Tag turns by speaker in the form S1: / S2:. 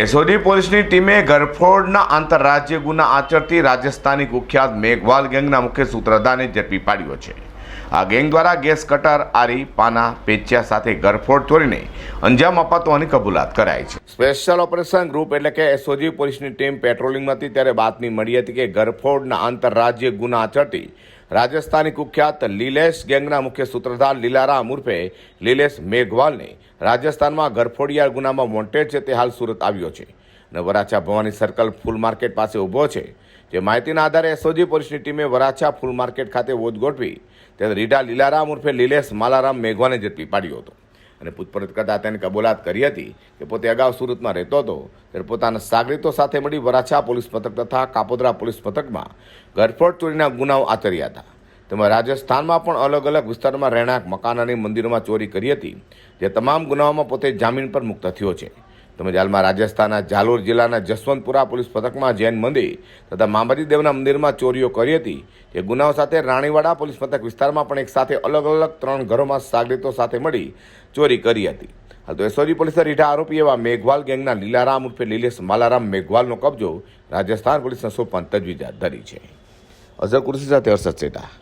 S1: SOG પોલીસની ટીમે ગરફોડના આંતરરાજ્ય ગુના આચરતી રાજસ્થાની કુખ્યાત મેઘવાલ ગેંગના મુખ્ય સૂત્રધારને ઝડપી પાડ્યો છે. આ ગેંગ દ્વારા ગેસ કટર, આરી, પાના, પેચિયા સાથે ગરફોડ ચોરીને અંજામ અપાતો અને કબૂલાત કરાઈ છે. સ્પેશિયલ ઓપરેશન ગ્રુપ એટલે કે એસઓજી પોલીસની ટીમ પેટ્રોલિંગમાં હતી ત્યારે બાતમી મળી હતી કે ગરફોડના આંતરરાજ્ય ગુના આચરતી રાજસ્થાની કુખ્યાત લીલેશ ગેંગના મુખ્ય સૂત્રધાર લીલારામ ઉર્ફે લીલેશ મેઘવાલને રાજસ્થાનમાં ગરફોડિયા ગુનામાં વોન્ટેડ છે તે હાલ સુરત આવ્યો છે. અને વરાછા ભવાની સર્કલ ફૂલ માર્કેટ પાસે ઊભો છે. જે માહિતીના આધારે એસઓજી પોલીસની ટીમે વરાછા ફૂલ માર્કેટ ખાતે વોચ ગોઠવી ત્યારે રીડા લીલારામ ઉર્ફે લીલેશ માલારામ મેઘવાને ઝડપી પાડ્યો હતો. અને પૂછપરછ કરતા તેને કબૂલાત કરી હતી કે પોતે અગાઉ સુરતમાં રહેતો હતો. ત્યારે પોતાના સાગરીતો સાથે મળી વરાછા પોલીસ મથક તથા કાપોદરા પોલીસ મથકમાં ગરફોડ ચોરીના ગુનાઓ આચર્યા હતા. તેમાં રાજસ્થાનમાં પણ અલગ અલગ વિસ્તારમાં રહેણાંક, મકાન અને મંદિરોમાં ચોરી કરી હતી, જે તમામ ગુનાઓમાં પોતે જામીન પર મુક્ત થયો છે. તેમજ હાલમાં રાજસ્થાનના જાલોર જિલ્લાના જસવંતપુરા પોલીસ મથકમાં જૈન મંદિર તથા મામજી દેવના મંદિરમાં ચોરીઓ કરી હતી. એ ગુનાઓ સાથે રાણીવાડા પોલીસ મથક વિસ્તારમાં પણ એક સાથે અલગ અલગ ત્રણ ઘરોમાં સાગરીતો સાથે મળી ચોરી કરી હતી. હાલ તો એસઓજી પોલીસે રીઢા આરોપી એવા મેઘવાલ ગેંગના લીલારામ ઉર્ફે લીલેશ માલારામ મેઘવાલનો કબજો રાજસ્થાન પોલીસને સોંપવાની તજવીજ હાથ ધરી છે. અઝર કુર્સી સાથે હર્ષદ સેટા.